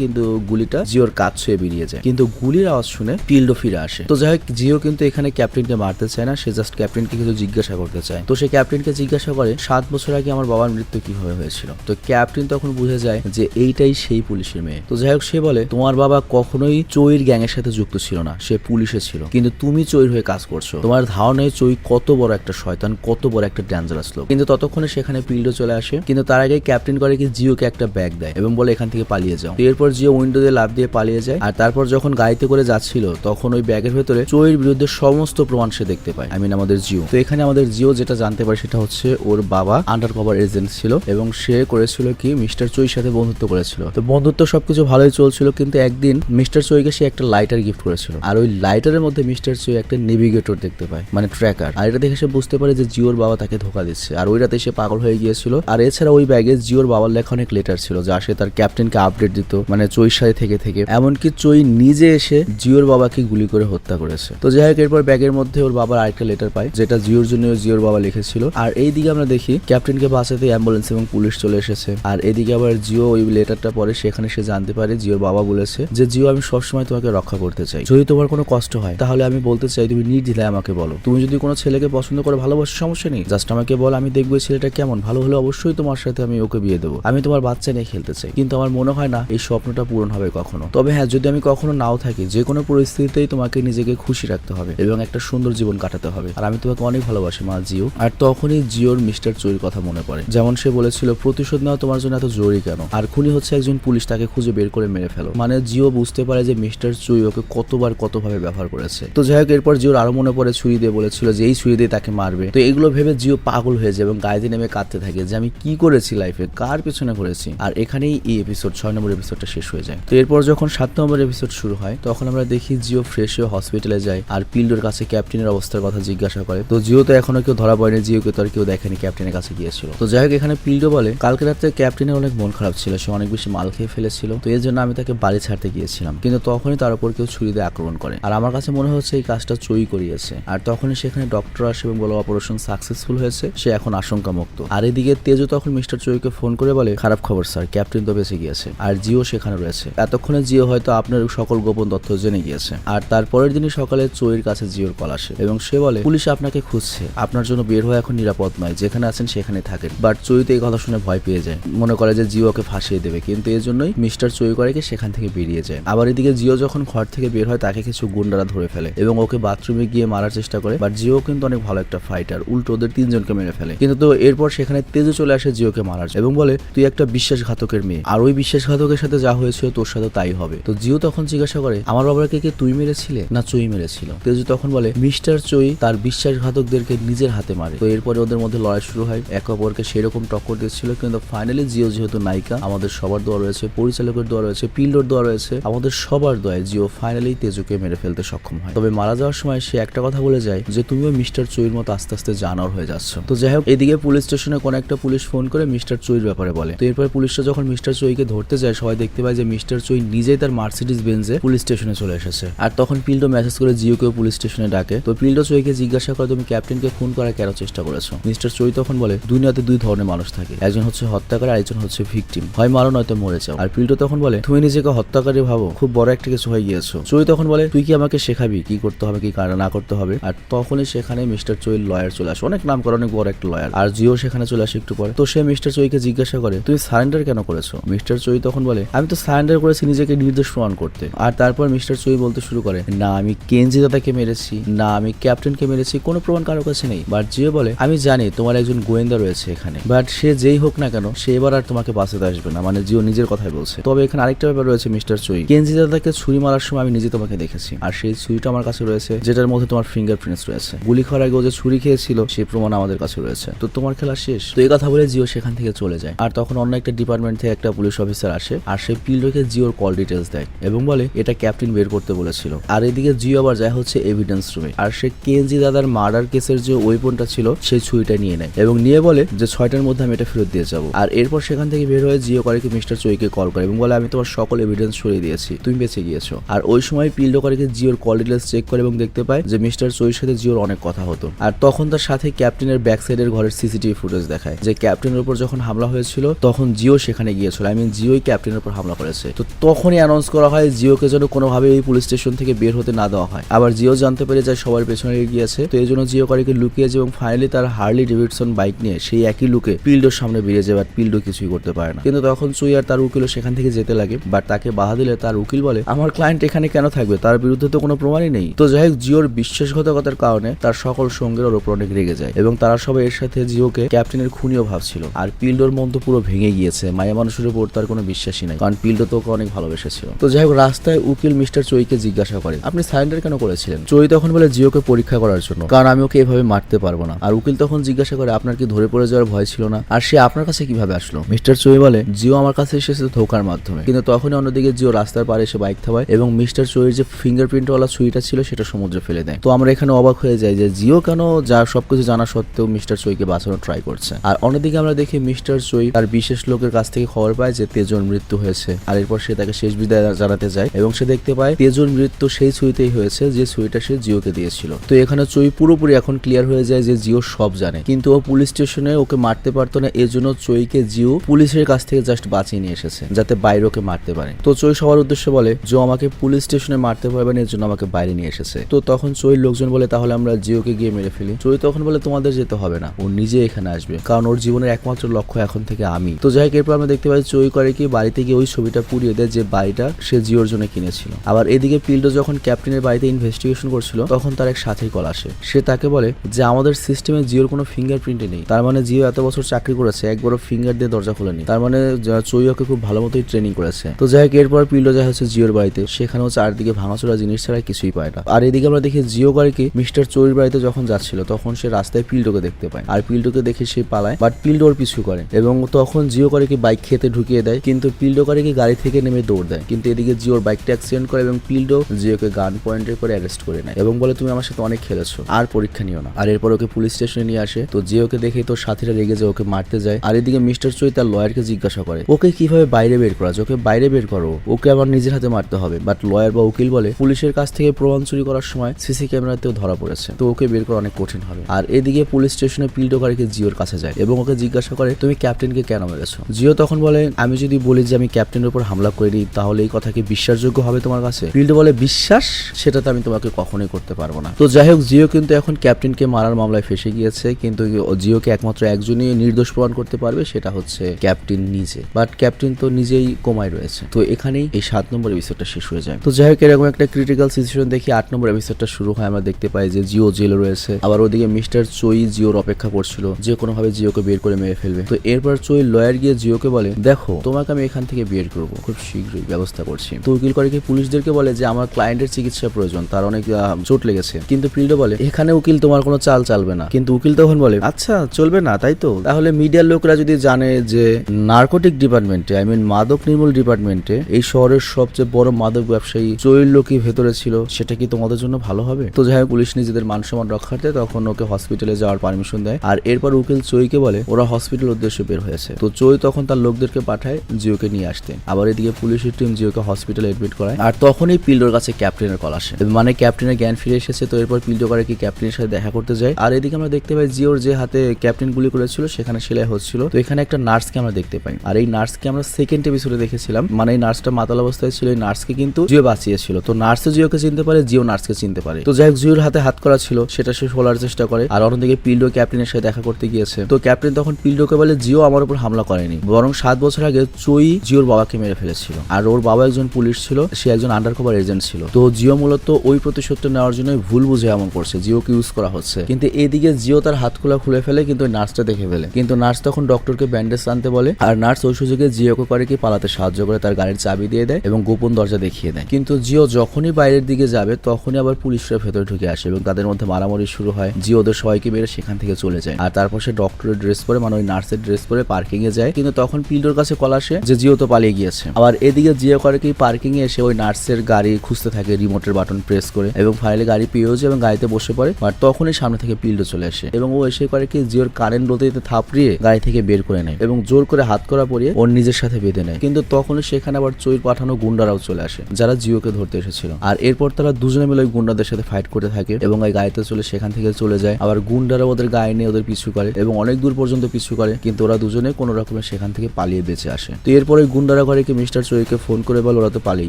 কিন্তু গুলিটা জিওর কাজ ছুঁয়ে বেরিয়ে যায়। কিন্তু গুলির আওয়াজ শুনে পিল্ডো ফিরে আসে। তো যাই হোক, জিও কিন্তু এখানে ক্যাপ্টেনকে মারতে চায় না, সে জাস্ট ক্যাপ্টেনকে কিছু জিজ্ঞাসা করতে চায়। তো সে ক্যাপ্টেনকে জিজ্ঞাসা করে, সাত বছর আগে আমার বাবার মৃত্যু কীভাবে হয়েছিল? তো ক্যাপ্টেন তখন বুঝে যায় যে এইটাই সেই পুলিশের মেয়ে। তো যাই হোক, সে বলে, তোমার বাবা কখনোই চৈর গ্যাং এর সাথে যুক্ত ছিল না, সে পুলিশে ছিল। কিন্তু তুমি চৈর হয়ে কাজ করছ। তোমার ধারণায় চৈ কত বড় একটা শয়তান, কত বড় একটা ডেঞ্জারাস লোক। কিন্তু ততক্ষণে সেখানে পিল্ডো চলে আসে। কিন্তু তার আগে ক্যাপ্টেন করে কি জিওকে একটা ব্যাগ দেয় এবং বলে এখান থেকে পালিয়ে যাও। এরপর জিও উইন্ডো দিয়ে লাভ দিয়ে পালিয়ে যায় আর তারপর যখন গাড়িতে করে যাচ্ছিল, তখন ওই ব্যাগের ভেতরে চৈর বিরুদ্ধে সমস্ত প্রমাণ সে দেখতে পায়। আই মিন আমাদের জিও। তো এখানে আমাদের জিও যেটা জানতে পারে সেটা হচ্ছে ওর বাবা আন্ডার কভার এজেন্ট ছিল এবং সে করেছিল কি, মিস্টার চৈর সাথে বন্ধুত্ব করেছিল। তো বন্ধুত্ব সবকিছু ভালোই চলছিল, কিন্তু একদিন মিস্টার চৈকে সে একটা লাইটার গিফট করেছিল। আর ওই লাইটারের মধ্যে মিস্টার চৈ একটা নেভিগেটর দেখতে পায় মানে ট্র্যাকার আর এটা দেখে সে বুঝতে পারে যে জিওর বাবা তাকে ধোকা দিচ্ছে। আর ওই রাতে সে পাগল হয়ে গিয়েছিল। আর এছাড়া ওই ব্যাগে জিওর বাবার লেখা অনেক লেটার ছিল যা সে তার ক্যাপ্টেনকে আপডেট দিত মানে চৈর সাথে থেকে থেকে। এমনকি চৈ নিজে এসে জিওর বাবাকে গুলি করে হত্যা করেছে। তো যাই হোক, এরপর ব্যাগের মধ্যে ওর বাবার আরেকটা লেটার পায়, যেটা জিওর জন্য জিওর বাবা লিখেছিল। আর এইদিকে আমরা দেখি ক্যাপ্টেনকে বাঁচাতে অ্যাম্বুলেন্স এবং পুলিশ চলে এসেছে। আর এদিকে আবার জিও ওই লেটারটা পরে সেখানে সে জানতে পারে জিওর বাবা বলেছে যে জিও আমি সবসময় তোমাকে রক্ষা করতে চাই। যদি তোমার কোনো কষ্ট হয়, তাহলে আমি বলতে চাই, তুমি নির্দ্বিধায় আমাকে বলো। তুমি যদি কোনো ছেলেকে পছন্দ করে ভালোবাসার সমস্যা নেই। জাস্ট আমাকে বল, আমি দেখব ছেলেটা কেমন। ভালো হলে অবশ্যই তোমার সাথে আমি ওকে বিয়ে দেবো। আমি তোমার বাচ্চা নিয়ে খেলতে চাই কিন্তু আমার মনে হয় না এই স্বপ্নটা পূরণ হবে কখনো। তবে হ্যাঁ যদি আমি কখনো নাও থাকি, যে কোনো পরিস্থিতিতেই তোমাকে নিজেকে খুশি রাখতে হবে এবং একটা সুন্দর জীবন কাটাতে হবে। আর আমি তোমাকে অনেক ভালোবাসি, মা জিও। আর তখনই জিওর মিস্টার চুরির কথা মনে পড়ে। যেমন সে বলেছিল, প্রতিশোধ নেওয়া তোমার জন্য এত জরুরি কেন? আর খুনি হচ্ছে একজন পুলিশ, তাকে খুঁজে বের করে মেরে ফেলো। মানে জিও বুঝতে পারে যে মিস্টার চুই ওকে কতবার কতভাবে ব্যবহার করেছে। তো যাই হোক, এরপর জিওর আরও মনে পড়ে, ছুরি দিয়ে বলেছিল যে এই ছুরি দিয়ে তাকে মারবে। তো এগুলো ভেবে জিও পাগল হয়ে যায় এবং গাড়িতে নেমে কাঁদতে থাকে যে আমি কি করেছি লাইফে কার পেছনে করেছি। আর এখানেই এই এপিসোড ছয় নম্বর এপিসোডটা শেষ হয়ে যায়। তো এরপর যখন সাত নম্বর এপিসোড শুরু হয়, তখন আমরা দেখি জিও ফ্রেশ হয়ে হসপিটালে যায় আর পিল্ডোর কাছে ক্যাপ্টেনের অবস্থার কথা জিজ্ঞাসা করে। তো জিও তো এখনও কেউ ধরা পড়েনি, জিওকে তো আর কেউ দেখেনি ক্যাপ্টেনের কাছে গিয়েছিল। তো যাই হোক, এখানে পিল্ডো বলে, কালকে রাতে ক্যাপ্টেনের অনেক মন খারাপ ছিল, সে অনেক বেশি মাল খেয়ে ফেলেছিল। তো এর জন্য আমি তাকে বাড়ি ছাড়তে গিয়েছিলাম। কিন্তু তখনই তার উপর কেউ ছুরি দিয়ে আক্রমণ করে। আর আমার কাছে মনে হচ্ছে এই কাজটা চুরি করিয়েছে। আর তখনই সেখানে ডক্টর আসে এবং বলো অপারেশন সাকসেসফুল হয়েছে। সে এখন আশঙ্কা মুক্ত আর এদিকে তেজু তখন মিস্টার চুইকে ফোন করে বলে, খারাপ খবর, স্যার। ক্যাপ্টেন তো বেঁচে গিয়েছে, আর জিও সেখানে রয়েছে। এতক্ষণে জিও হয়তো আপনার সকল গোপন তথ্য জেনে গিয়েছে। আর তারপরের দিনই সকালে চুইয়ের কাছে জিওর কল আসে, এবং সে বলে, পুলিশ আপনাকে খুঁজছে। আপনার জন্য বের হওয়া এখন নিরাপদ নয়। যেখানে আছেন সেখানে থাকেন। বাট চুই তো এই কথা শুনে ভয় পেয়ে যায়। মনে করে যে জিওকে ফাঁসিয়ে দেবে, কিন্তু এর জন্যই মিস্টার চুই করে কি সেখান থেকে বেরিয়ে যায়। আবার এদিকে জিও যখন ঘর থেকে বের হয়, তাকে কিছু গুন্ডারা ধরে ফেলে, এবং ওকে বাথরুমে গিয়ে মারার চেষ্টা করে। বাট জিও কিন্তু অনেক ভালো একটা ফাইটার উল্টো ওদের তিনজনকে মেরে ফেলে। কিন্তু তো এরপর সেখানে তেজু চলে আসে জিওকে মারার। এবং বলে, তুই একটা বিশ্বাসঘাতকের মেয়ে। আর ওই বিশ্বাসঘাতকের সাথে যা হয়েছিল তোর সাথে তাই হবে। তো জিও তখন জিজ্ঞাসা করে, আমার বাবাকে কে তুই মেরেছিলে না চুই মেরেছিল? তেজু তখন বলে, মিস্টার চুই তার বিশ্বাসঘাতকদেরকে নিজের হাতে মারে। তো এরপরে ওদের মধ্যে লড়াই শুরু হয়। একে অপরকে সেরকম টক্কর দিচ্ছিল, কিন্তু ফাইনালি জিও যেহেতু নায়িকা, আমাদের সবার দোয়া রয়েছে, পরিচালকের দোয়া রয়েছে পিল্ডোর দোয়া রয়েছে, আমাদের সবার দোয়ায় জিও ফাইনালি তেজুকে মেরে ফেলতে সক্ষম হয়। তবে মারা যাওয়ার সময় সে একটা কথা বলে যায় যে, তুমিও মিস্টার চুইর মতো আস্তে আস্তে জানোয়ার হয়ে যাচ্ছ। তো যাই হোক, এদিকে পুলিশ স্টেশনে কোন একটা পুলিশ ফোন করে মিস্টার চুইর ব্যাপারে বলে। তো এরপর পুলিশরা যখন মিস্টার চুইকে ধরতে যায়, সবাই দেখতে পায় যে মিস্টার চুই নিজেই তার মার্সিডিজ বেঞ্জে পুলিশ স্টেশনে চলে এসেছে। আর তখন পিল্ডো মেসেজ করে জিওকেও পুলিশ স্টেশনে ডাকে। তো পিল্ডো চুইকে জিজ্ঞাসা করে, তুমি ক্যাপ্টেনকে খুন করার কেন চেষ্টা করেছ? মিস্টার চুই তখন বলে, দুনিয়াতে দুই ধরনের মানুষ থাকে। একজন হচ্ছে হত্যাকারী, আর একজন হচ্ছে ভিকটিম। হয় মারো, নয়তো মরে যাও। আর পিল্ডো তখন বলে, তুমি নিজেকে হত্যাকারী ভাবো। খুব বড় একটা কিছু হয়ে গিয়েছো। চুই তখন বলে, তুই কি আমাকে শেখাবি? কি করতে হবে, কি না করতে হবে? আর তখনই সেখানে মিস্টার চুইয়ের লয়ার চলে আসে। অনেক নাম করে, অনেক বড় একটা লয়ার আর জিও সেখানে চলে আসে একটু পরে। তো সে মিস্টার চুইকে জিজ্ঞাসা করে তুমি সারেন্ডার কেন করেছ? মিস্টার চুই তখন বলে, আমি তো সারেন্ডার করেছি নিজেকে নির্দোষ প্রমাণ করতে। আর তারপর মিস্টার চুই বলতে শুরু করে, না, আমি কেনজি দাদাকে মেরেছি, না, আমি ক্যাপ্টেনকে মেরেছি, কোনো প্রমাণ কারও কাছে নেই। বাট জিও বলে, আমি জানি তোমার একজন গোয়েন্দা রয়েছে এখানে, বাট সে যেই হোক না কেন, সে এবার আর তোমাকে বাঁচাতে আসবে না। মানে জিও নিজের কথাই বলছে। তবে এখানে আরেকটা ব্যাপার রয়েছে মিস্টার চুই। কেনজি দাদাকে ছুরি মারার সময় আমি নিজে তোমাকে দেখেছি, আর সেই ছুরিটা আমার কাছে রয়েছে, যেটার মধ্যে তোমার ফিঙ্গারপ্রিন্টস রয়েছে। গুলি খাওয়ার আগে ও যে ছুরি খেয়েছিল সেই প্রমাণ আমাদের কাছে রয়েছে। তো তোমার খেলা শেষ। তো এই কথা বলে জিও সেখান থেকে চলে যায়। আর তখন অন্য একটা ডিপার্টমেন্ট থেকে একটা পুলিশ অফিসার আসে, আর সে পিল্ডোকে জিওর কল ডিটেলস দেয় এবং বলে, এটা ক্যাপ্টেন বের করতে বলেছিল। আর এদিকে জিও আবার যায় হচ্ছে এভিডেন্স রুমে আর সে কেনজি দাদার মার্ডার কেসের যে ওয়েপনটা ছিল, সেই ছুরিটা নিয়ে নেয় এবং নিয়ে বলে যে, ছয়টার মধ্যে আমি এটা ফেরত দিয়ে যাব। আর এরপর সেখান থেকে বের হয়ে জিও করে মিস্টার চুইকে কল করে এবং বলে, আমি তোমার সকল এভিডেন্স সরিয়ে দিয়েছি, তুমি বেঁচে গিয়েছো। আর ওই সময় পিল্ডো করে কি জিওর কল ডিটেলস চেক করে এবং দেখতে পায় যে মিস্টার চুইর সাথে জিওর অনেক কথা হতো। আর তখন তার সাথে ক্যাপ্টেনের ব্যাক সাইডের ঘরের সিসিটিভি ফুটেজ দেখায় যে ক্যাপ্টেনের উপর যখন হামলা হয়েছিল, তখন জিও সেখানে গিয়েছিল। আই মিন জিওই ক্যাপ্টেনের উপর হামলা করেছে। তো তখনই অ্যানাউন্স করা হয় জিওকে যেন কোনোভাবে এই পুলিশ স্টেশন থেকে বের হতে না দেওয়া হয়। আবার জিও জানতে পেরে যায় সবার পেছনে গিয়েছে। তো এই জন্য জিও কারিকে লুকিয়েছে এবং ফাইনালি তার হার্লি ডেভিডসন বাইক নিয়ে সেই একই লুকে পিল্ডোর সামনে বেরিয়ে যায় বাট পিল্ডো কিছুই করতে পারে না। কিন্তু তখন চুই আর তার উকিলও সেখান থেকে যেতে লাগে বাট তাকে বাধা দিলে তার উকিল বলে, আমার ক্লায়েন্ট এখানে কেন থাকবে? তার বিরুদ্ধে তো কোনো প্রমাণই নেই। তো যাই হোক, জিওর বিশ্বাসঘাতকতার কারণে তার সকল সঙ্গের ওর উপর অনেক রেগে যায় এবং তারা সবাই এর সাথে জিওকে ক্যাপ্টেনের খুনিও ভাবছিল। আর পিল্ডোর মন তো পুরো ভেঙে গিয়েছে, মায়া মানুষের উপর তার কোনো বিশ্বাসই নাই। কারণ পিল্ডো তো অনেক ভালোবেসেছিল। তো যাই হোক, রাস্তায় উকিল মিস্টার চৈকে জিজ্ঞাসা করে, আপনি সারেন্ডার কেন করেছিলেন? চৈ তখন বলে, জিওকে পরীক্ষা করার জন্য, কারণ আমি ওকে এভাবে মারতে পারব না। আর উকিল তখন জিজ্ঞাসা করে, আপনার কি ধরে পড়ে যাওয়ার ভয় ছিল না? আর সে আপনার কাছে কীভাবে আসলো? মিস্টার চৈ বলে, জিও আমার কাছে এসেছে ধোকার মাধ্যমে। কিন্তু তখনই অন্যদিকে জিও রাস্তার পারে এসে বাইক থামায় এবং মিস্টার চৈয়ের যে ফিঙ্গারপ্রিন্ট ওয়ালা ছুরিটা ছিল, সেটা সমুদ্রে ফেলে দেয়। তো আমরা এখানে অবাক হয়ে যাই যে, জিও কেন যা সবকিছু জানা সত্ত্বেও মিস্টার চৈকে বাঁচানোর ট্রাই করছে? আর অন্যদিকে আমরা দেখি মিস্টার চৈ তার বিশেষ লোকের কাছ থেকে খবর পায় যে তেজোর মৃত্যু হয়েছে। আর এরপর সে তাকে শেষ বিদায় জানাতে যায় এবং সে দেখতে পায় তেজোর মৃত্যু সেই ছুরিতেই হয়েছে যে ছুরিটা সে জিওকে দিয়েছিল। তো এখানে চৈ পুরোপুরি এখন ক্লিয়ার হয়ে যায় যে জিও সব জানে। কিন্তু ও পুলিশ স্টেশনে ওকে মারতে পারতো না, এজন্য চৈকে জিও পুলিশের কাছ থেকে জাস্ট বাঁচিয়ে নিয়ে এসেছে, যাতে বাইরে ওকে মারতে পারে। তো চৈ সবার উদ্দেশ্যে বলে যে আমাকে পুলিশ স্টেশনে মারতে পারবে না এর জন্য আমাকে বাইরে নিয়ে এসেছে। তো তখন চৈর লোকজন বলে, তাহলে আমরা জিওকে গিয়ে মেরে ফেলি। চৈ তখন বলে, তোমাদের যেতে হবে না। ও নিজে এখানে আসবে, কারণ ওর জীবনের একমাত্র লক্ষ্য এখন থেকে আমি। তো যাই হোক, এরপর আমরা দেখতে পাই চৈ করে কি বাড়িতে গিয়ে ওই ছবিটা পুড়িয়ে দেয় যে বাড়িটা সে জিওর জন্য কিনেছিল। আবার এদিকে পিল্ডো যখন ক্যাপ্টেনের বাড়িতে ইনভেস্টিগেশন করছিল তখন তার এক সাথী কল আসে। সে তাকে বলে যে আমাদের সিস্টেমে জিওর কোনো ফিঙ্গারপ্রিন্টই নেই। তার মানে জিও এত বছর চাকরি করেছে একবারও ফিঙ্গার দিয়ে দরজা খোলেনি। তার মানে যা- চৈ ওকে খুব ভালো মতোই ট্রেনিং করেছে। তো যাই হোক এরপর পিল্ডো যা হচ্ছে জিওর বাড়িতে। সেখানেও চারদিকে ভাঙাচোরা জিনিস ছাড়া কিছুই পায় না। আর এদিকে আমরা দেখি জিও গাড়িকে মিস্টার চৈর বাড়িতে যখন যাচ্ছিল তখন সে রাস্তায় পিল্ডোকে দেখতে পায়। আর পিল্ডোকে দেখে সে পালায় বাট পিল্ডো ওর পিছু করে। এবং তখন জিও গাড়িকে বাইক খেতে ঢুকিয়ে দেয়, কিন্তু পিল্ডো গাড়িকে গাড়ি থেকে নেমে দৌড় দেয়। কিন্তু এদিকে জিওর বাইকটা অ্যাক্সিডেন্ট করে এবং পিল্ডো জিওকে গান পয়েন্টের করে অ্যারেস্ট করে নেয় এবং বলে, তুমি আমার সাথে অনেক খেলেছো, আর পরীক্ষা নিও না। আর এরপর ওকে পুলিশ স্টেশনে নিয়ে আসে। তো জিওকে দেখে তোর সাথীরা রেগে যায়, ওকে মারতে যায়। আর এদিকে মিস্টার চৈ তার লয়ারকে জিজ্ঞাসা করে, ওকে কীভাবে বাইরে বের করা? ওকে বাইরে বের করো। ওকে আবার নিজের হাতে মারতে হবে। বাট লয়ার বা উকিল বলে, পুলিশের কাছ থেকে প্রমাণ চুরি করার সময় সিসি ক্যামেরাতেও ধরা পড়েছে, তো ওকে বের করা অনেক কঠিন হবে। আর এদিকে পুলিশ স্টেশনে পিল্ডো গাড়িকে জিওর কাছে যায় এবং ওকে জিজ্ঞাসা করে, তুমি ক্যাপ্টেনকে কেন মেরেছো? জিও তখন বলে, আমি যদি বলি যে আমি ক্যাপ্টেনের উপর হামলা করিনি তাহলে এই কথা কি বিশ্বাসযোগ্য হবে তোমার কাছে? পিল্ডো বলে, বিশ্বাস? সেটা তো আমি তোমাকে কখনোই করতে পারব না। তো যাই হোক, জিও কিন্তু এখন ক্যাপ্টেনকে মারার মামলায় ফেসে গিয়েছে, কিন্তু জিওকে একমাত্র একজনই নির্দোষ প্রমাণ করতে পারবে, সেটা হচ্ছে ক্যাপ্টেন নিজে। বাট ক্যাপ্টেন তো নিজেই কোমায় রয়েছে। তো এখানেই এই সাত নম্বর এপিসোডটা শেষ হয়ে যায়। তো যাই হোক, এরকম একটা ক্রিটিক্যাল সিচুয়েশন দেখি আট নম্বর এপিসোডটা শুরু হয়, আমরা দেখতে পাই যে জিও জেলে রয়েছে। আবার ওদিকে মিস্টার চই জিওর অপেক্ষা করছিল, যে কোনো ভাবে জিওকে বের করে মেরে ফেলবে। তো এরপর চই লয়ার গিয়ে জিওকে বলে, দেখো, তোমাকে আমি এখান থেকে বের করব। খুব শীঘ্রই ব্যবস্থা করছি। তো উকিল করে পুলিশদেরকে বলে যে, আমার ক্লায়েন্টের চিকিৎসা প্রয়োজন, তার অনেক চোট লেগেছে। কিন্তু পিল্ডো বলে, এখানে উকিল, তোমার কোনো চাল চালবে না। কিন্তু উকিল তখন বলে আচ্ছা চলবে না, তাই তো? তাহলে মিডিয়ার লোকরা যদি জানে যে নার্কোটিক ডিপার্টমেন্টে আই মিন মাদক নির্মূল ডিপার্টমেন্টে এই শহরের সবচেয়ে বড় মাদক ব্যবসায়ী চৈল লোকই ভেতরে ছিল, সেটা কি তোমাদের জন্য ভালো হবে? তো যাই পুলিশ নিজেদের মান সম্মান রক্ষার্থে তখন ওকে হসপিটালে যাওয়ার পারমিশন দেয়। আর এরপর উকিল চৈকে বলে, ওরা হসপিটাল উদ্দেশ্যে বের হয়েছে। তো চৈ তখন তার লোকদেরকে পাঠায় জিওকে নিয়ে আসতে। আবার এদিকে পুলিশের টিম জিওকে হসপিটালে এডমিট করায়। আর তখনই পিল্ডোর কাছে ক্যাপ্টেনের কল আসে। মানে ক্যাপ্টেনের জ্ঞান ফিরে এসেছে, তো এরপর পিল্ডো করে কি ক্যাপ্টেনের সাথে দেখা করতে যায়। আর এদিকে আমরা দেখতে পাই জিওর যে হাতে ক্যাপ্টেন গুলি করেছিল, সেখানে সেলাই হচ্ছিল। তো এখানে একটা নার্সকে আমরা দেখতে পাই। আর এই নার্সকে আমরা সেকেন্ড এপিসোডে দেখেছিলাম। মানে এই নার্সটা মাতাল অবস্থায় ছিল, এই নার্সকে কিন্তু জিও বাঁচিয়েছিল। তো নার্সও জিওকে চিনতে পারে, জিও নার্সকে চিনতে পারে। তো যাই হোক, জিওর হাতে হাত করা ছিল, সেটা সে খোলার চেষ্টা করে। আর অন্যদিকে পিল্ডো ক্যাপ্টেনের সাথে দেখা করতে গিয়েছে। তো ক্যাপ্টেন তখন পিল্ডোকে বলে, জিও আমার উপর হামলা করেনি বরং সাত বছর আগে চই জিওর বাবাকে মেরে ফেলেছিল। আর ওর বাবা একজন পুলিশ ছিল, সে একজন আন্ডার কভার এজেন্ট ছিল। তো জিও মূলত ওই প্রতিশোধটা নেওয়ার জন্য ভুল বুঝে এমন করছে, জিওকে ইউজ করা হচ্ছে। কিন্তু এদিকে জিও তার হাত খোলা খুলে ফেলে, কিন্তু নার্সটা দেখে ফেলে। কিন্তু নার্স তখন ডক্টরকে ব্যান্ডেজ আনতে বলে, আর নার্স ওই সুযোগে জিওকে করে কি পালাতে সাহায্য করে তার গাড়ির চাবি দিয়ে দেয় এবং গোপন দরজা দেখিয়ে দেয়। কিন্তু জিও যখনই বাইরের দিকে যাবে, তখনই আবার পুলিশরা ভেতরে ঢুকে আসে এবং তাদের মধ্যে মারামারি শুরু হয়। জিও ওদের সবাইকে মেরে সেখান থেকে চলে যায়। আর তারপর সে ডক্টরের ড্রেস পরে মানে ওই নার্সের ড্রেস পরে পার্কিং এ যায়। কিন্তু তখন পিল্ডোর কাছে কল আসে যে জিও তো পালিয়ে গিয়েছে। আবার এদিকে জিও করে কি পার্কিং এ এসে ওই নার্সের গাড়ি খুঁজতে থাকে রিমোটের বাটন প্রেস করে এবং ফাইনালি গাড়ি পেয়েও যায় এবং গাড়িতে বসে পড়ে, আর তখনই সামনে থেকে পিল্ডো চলে আসে এবং ও এসে করে কি জিওর কারেন্ট রোদিতে থাপড়িয়ে গাড়ি থেকে বের করে নেয় এবং জোর করে হাত করা পরিয়ে ওর নিজের সাথে বেঁধে নেয়। কিন্তু তখনই সেখানে আবার চৈর পাঠানো গুন্ডারাও চলে আসে, যারা জিওকে ধরতে এসেছিল। আর এরপর তারা দুজনে মিলে ওই গুন্ডাদের সাথে ফাইট করতে থাকে এবং ওই গাড়িতে চলে সেখান থেকে চলে যায়। আবার গুন্ডারা ওদের গায়ে নিয়ে ওদের পিছু করে এবং অনেক দূর পর্যন্ত পিছু করে, কিন্তু ওরা দুজনে কোনো রকমের সেখান থেকে পালিয়ে বেঁচে আসে। তো এরপরে গুন্ডারা ঘরে কি মিস্টার চোইকে ফোন করে বলে ওরা তো পালিয়ে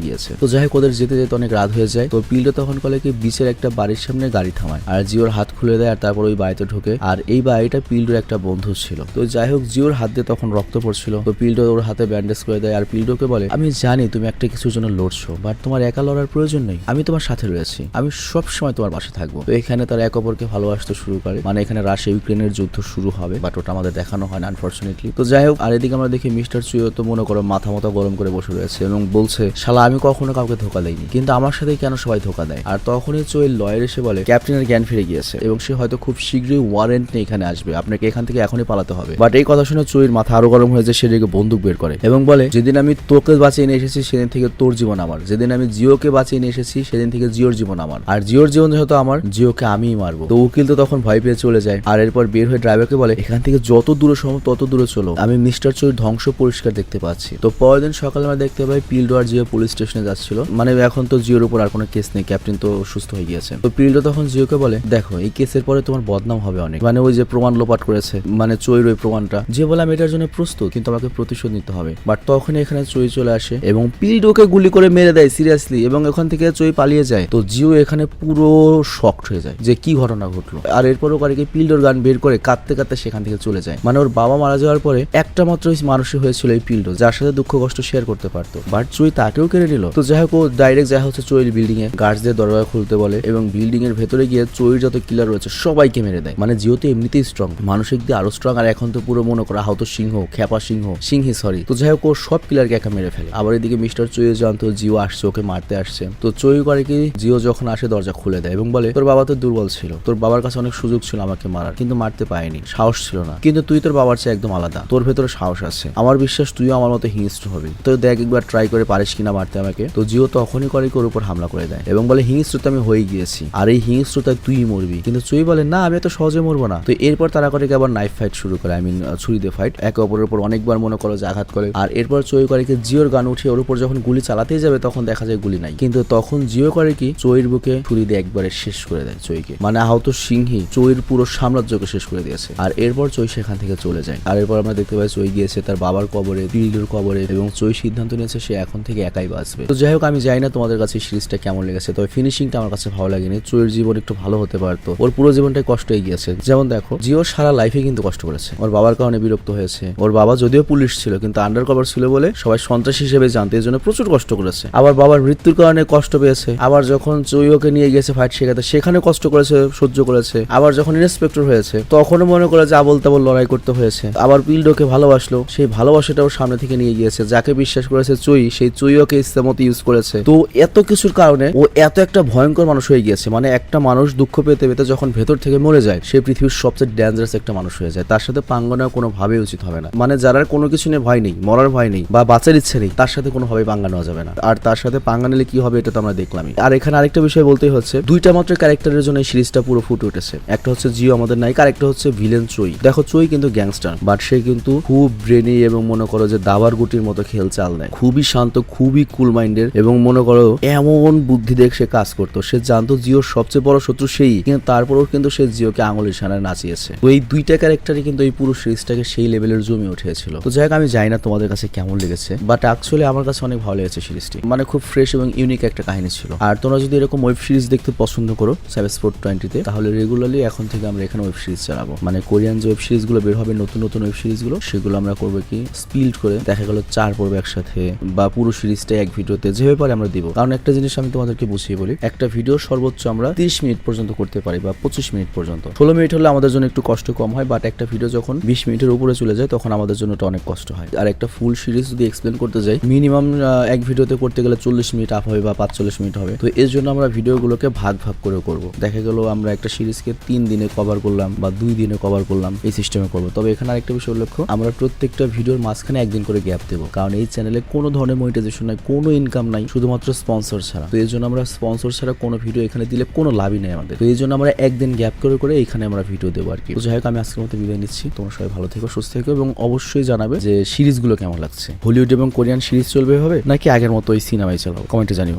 গিয়েছে। তো যাই হোক, ওদের যেতে যেতে অনেক রাত হয়ে যায়। তো পিল্ডো তখন বলে কি বিচের একটা বাড়ির সামনে গাড়ি থামায়। আর জিওর হাত খুলে দেয় আর তারপর ওই বাড়িতে ঢোকে। আর এই বাড়িটা পিল্ডোর একটা বন্ধু ছিল। তো যাই হোক, জিওর হাত দিয়ে তখন রক্ত পড়ছিল। তো পিল্ডো ওর হাতে ব্যান্ডেজ করে দেয়। আর পিল্ডোকে বলে, আমি জানি তুমি একটা কিছুর জন্য লড়ছো বাট তোমার একা লড়ার প্রয়োজন নেই। আমি তোমার সাথে রয়েছি। আমি সব সময় তোমার পাশে থাকব। তো এখানে তারা এক অপরকে ভালোবাসতে শুরু করে। মানে এখানে রাশিয়া ইউক্রেনের যুদ্ধ শুরু হবে বাট ওটা আমাদের দেখানো হয় না আনফর্চুনেটলি তো যাই হোক আর এদিকে আমরা দেখি মিস্টার চুইও তো মনে করো মাথা মতো গরম করে বসে রয়েছে এবং বলছে, শালা, আমি কখনো কাউকে ধোকা দেইনি। কিন্তু আমার সাথে কেন সবাই ধোকা দেয়? আর তখনই চোয়ের লয়ের এসে বলে, ক্যাপ্টেনের জ্ঞান ফিরে গিয়েছে এবং সে হয়তো খুব শীঘ্রই ওয়ারেন্ট নিয়ে এখানে আসবে। আপনাকে এখান থেকে এখনই পালাতে হবে। বাট এই কথা শুনে চুইর মাথা আরও গরম হয়ে যায়, সে রেগে বন্দুক বের করে এবং বলে, যেদিন আমি তোকে বাঁচিয়ে নিয়ে এসেছি, সেদিন থেকে তোর জীবন আমার। যেদিন আমি জিওকে বাঁচিয়ে নিয়ে এসেছি, সেদিন থেকে জিওর জীবন আমার। আর জিওর জীবন যেহেতু আমার, জিওকে আমিই মারবো। তো উকিল তো তখন ভয় পেয়ে চলে যায়। আর এরপর বের হয়ে ড্রাইভারকে বলে, এখান থেকে যত দূরে সম্ভব, তত দূরে চলো। আমি মিস্টার চোর ধ্বংস পরিষ্কার দেখতে পাচ্ছি। তো পরের দিন সকালে আমরা দেখতে পাই পিল্ডো আর জিও পুলিশ স্টেশনে যাচ্ছিল। মানে এখন তো জিওর উপর আর কোনো কেস নেই, ক্যাপ্টেন তো সুস্থ হয়ে গিয়েছে। তো পিল্ডো তখন জিওকে বলে, দেখো, এই কেসের পরে তোমার বদনাম হবে অনেক। মানে ওই যে প্রমাণ লোপাট করেছে মানে চৈর ওই প্রমাণটা। যে বলে, আমি এটার জন্য প্রস্তুত, কিন্তু আমাকে প্রতিশোধ নিতে হবে। বাট তখন এখানে চই চলে আসে এবং পিল্ডোকে গুলি করে মেরে দেয়, সিরিয়াসলি, এবং ওখান থেকে চই পালিয়ে যায়। তো জিও এখানে পুরো শকড হয়ে যায় যে কি ঘটনা ঘটলো। আর এরপরও করে কি পিল্ডোর গান বের করে কাঁদতে কাঁদতে সেখান থেকে চলে যায়। মানে ওর বাবা মারা যাওয়ার পরে একটা মাত্র মানুষই হয়েছিল এই পিল্ডো যার সাথে দুঃখ কষ্ট শেয়ার করতে পারতো। বাট চুই তাকেও কেড়ে নিল। তো যাই হোক, ও ডাইরেক্ট যা হচ্ছে চৈর বিল্ডিং এ গার্ডসদের দরজা খুলতে বলে এবং বিল্ডিং এর ভেতরে গিয়ে চৈর যত কিলার রয়েছে সবাইকে মেরে দেয়। মানে জিও তো এমনিতেই স্ট্রং মানসিক দিয়ে আরও স্ট্রং আর এখন তো পুরো মনে করা আহত সিংহ, খ্যাপা সিংহ, সিংহি সরি তো যাই হোক, ও সব কিলারকে একা মেরে ফেলে। আবার এদিকে মিস্টার চৈও জানতো, জিও আসছে, ওকে মারতে আসছে। তো চৈ করে কি, জিও যখন আসে দরজা খুলে দেয় এবং বলে, তোর বাবা তো দুর্বল ছিল। তোর বাবার কাছে অনেক সুযোগ ছিল আমাকে মারার, কিন্তু মারতে পারেনি সাহস ছিল না। কিন্তু তুই তোর বাবার চেয়ে একদম আলাদা। তোর ভেতরে সাহস আছে। আমার বিশ্বাস তুইও আমার মতো হিংস্র হবি। তো দেখ একবার ট্রাই করে পারিস কিনা মারতে আমাকে। তো জিও তখনই করে কি ওর উপর হামলা করে দেয়। এবং বলে, হিংস্রতা আমি হয়ে গিয়েছি। আর এই হিংস্রতায় তুই মরবি। কিন্তু চুই বলে, না, আমি এত সহজে মরবো না। তো এরপর তারা করে আবার নাইফ ফাইট শুরু করে। আই মিন ছুরি দিয়ে ফাইট একে অপরের উপর অনেকবার মনে করো যে আঘাত করে। আর এরপর চই করে কি জিওর গান উঠে ওর উপর যখন গুলি চালাতেই যাবে, তখন দেখা যায় গুলি নাই। কিন্তু তখন জিও করে কি চইর বুকে ছুরি দিয়ে একবারে শেষ করে দেয় চইকে। মানে আহত সিংহী চইর পুরো সাম্রাজ্যকে শেষ করে দিয়েছে। আর এরপর চই সেখান থেকে চলে যায়। আর এরপর আমরা দেখতে পাই চই গিয়েছে তার বাবার কবরে পিরিলুর কবরে এবং চই সিদ্ধান্ত নিয়েছে সে এখন থেকে একাই বাঁচবে। তো যাই হোক, আমি জানি না তোমাদের কাছে সিরিজটা কেমন লেগেছে, তবে ফিনিশিংটা আমার কাছে ভালো লাগেনি। চইয়ের জীবন একটু ভালো হতে পারতো। ওর পুরো জীবনটাই কষ্ট হয়ে গিয়েছে। যেমন দেখো, জিও সারা লাইফে কিন্তু কষ্ট করেছে। ওর বাবার কারণে বিরক্ত হয়েছে। ওর বাবা যদিও পুলিশ ছিল, কিন্তু আন্ডার কভার ছিল বলে সবাই সন্ত্রাসী হিসেবে জানতে এর জন্য প্রচুর কষ্ট করেছে। আবার বাবার মৃত্যুর কারণে কষ্ট পেয়েছে। আবার যখন চইওকে নিয়ে গিয়েছে ফাইট শেখাতে, সেখানে কষ্ট করেছে, সহ্য করেছে। আবার যখন ইন্সপেক্টর হয়েছে, তখনও মনে করে যে আবল তাবল লড়াই করতে হয়েছে। আবার পিল্ডোকে ভালোবাসলো, সেই ভালোবাসাটাও সামনে থেকে নিয়ে গিয়েছে। যাকে বিশ্বাস করেছে চুই, সেই চুইওকে ইচ্ছামতো ইউজ করেছে। তো এত কিছুর কারণে ও এত একটা ভয়ঙ্কর মানুষ হয়ে গিয়েছে। মানে একটা মানুষ দুঃখ পেতে পেতে যখন ভেতর থেকে মরে যায়, সে পৃথিবীর সবচেয়ে ডেঞ্জারাস একটা মানুষ হয়ে যায়। তার সাথে পাঙ্গা নেওয়া কোনোভাবেই উচিত হবে না। মানে যারা কোনো কিছু নিয়ে ভয় নেই, মরার ভয় নেই, বা বাঁচার ইচ্ছে নেই, তার সাথে কোনোভাবে পাঙ্গা নেওয়া যাবে না। আর তার সাথে পাঙ্গা নিলে কি হবে এটা তো আমরা দেখলামই। আর এখানে আরেকটা বিষয় বলতেই হচ্ছে, দুইটা মাত্র ক্যারেক্টারের জন্য এই সিরিজটা পুরো ফুটে উঠেছে। একটা হচ্ছে জিও আমাদের নায়িকা, আরেকটা হচ্ছে ভিলেন চই। দেখো চই কিন্তু গ্যাংস্টার বাট সে কিন্তু খুব ব্রেনি এবং মনে করো যে দাবার গুটির মতো খেল চাল নেয়। খুবই শান্ত, খুবই কুল মাইন্ডের এবং মনে করো এমন বুদ্ধি দেখ সে কাজ করতো। সে জানতো জিওর সবচেয়ে বড় শত্রু সেই, কিন্তু তারপরেও কিন্তু সে জিওকে আঙুল ইশারায় নাচিয়েছে। তো এই দুইটা ক্যারেক্টারই কিন্তু এই পুরো সিরিজটাকে সেই লেভেলের জমে উঠেছিল। তো যাই আমি জানি না তোমাদের কাছে কেমন লেগেছে বাট অ্যাকচুয়ালি আমার কাছে অনেক ভালো লেগেছে সিরিজটি মানে খুব ফ্রেশ এবং ইউনিক একটা কাহিনী ছিল। আর তোমরা যদি এরকম ওয়েব সিরিজ দেখতে পছন্দ করো স্পোর্ট টোয়েন্টিতে তাহলে রেগুলারলি এখন থেকে আমরা এখানে ওয়েব সিরিজ চালাবো। মানে কোরিয়ান যে ওয়েব সিরিজগুলো বের হবে, নতুন নতুন ওয়েব সিরিজগুলো সেগুলো আমরা করব কি? স্পিল্ড করে দেখা গেল চার পর্ব একসাথে বা পুরো সিরিজটা এক ভিডিওতে যেভাবে পারে আমরা দিব। কারণ একটা জিনিস আমি তোমাদেরকে বুঝিয়ে বলি, একটা ভিডিও সর্বোচ্চ আমরা তিরিশ মিনিট পর্যন্ত করতে পারি বা পঁচিশ মিনিট পর্যন্ত। ষোলো মিনিট হলে আমাদের জন্য একটু কষ্ট কম হয় বাট একটা ভিডিও যখন বিশ মিনিটের উপরে চলে যায়, তখন আমাদের জন্য অনেক কষ্ট হয়। আর একটা ফুল সিরিজ যদি এক্সপ্লেন করতে যাই মিনিমাম এক ভিডিওতে করতে গেলে চল্লিশ মিনিট আপ হবে বা পাঁচচল্লিশ মিনিট হবে। তো এর জন্য আমরা ভিডিওগুলোকে ভাগ ভাগ করে করব। দেখা গেল আমরা একটা সিরিজকে তিন দিনে কভার করলাম বা দুই দিনে কভার করলাম, এই সিস্টেমে করব। তবে এখানে আরেকটা বিষয় লক্ষ্য আমরা প্রত্যেকটা ভিডিওর মাঝখানে একদিন করে গ্যাপ দেবো। কারণ এই চ্যানেলে কোনো ধরনের মনিটাইজেশন নাই, কোনো ইনকাম নাই, শুধুমাত্র স্পন্সর ছাড়া। তো এই জন্য আমরা স্পন্সর ছাড়া কোনো ভিডিও এখানে দিলে কোনো লাভই নেই আমাদের। তো এই জন্য আমরা একদিন গ্যাপ করে করে এখানে আমরা ভিডিও দেবো আর কি। তো যাই হোক, আমি আজকের মতো বিদায় নিচ্ছি। তোমরা সবাই ভালো থেকো, সুস্থ থেকো এবং অবশ্যই জানাবে যে সিরিজগুলো কেমন লাগছে। হলিউড এবং কোরিয়ান সিরিজ চলবে হবে নাকি আগের মতো ওই সিনেমাই চালাবো? কমেন্টে জানিও।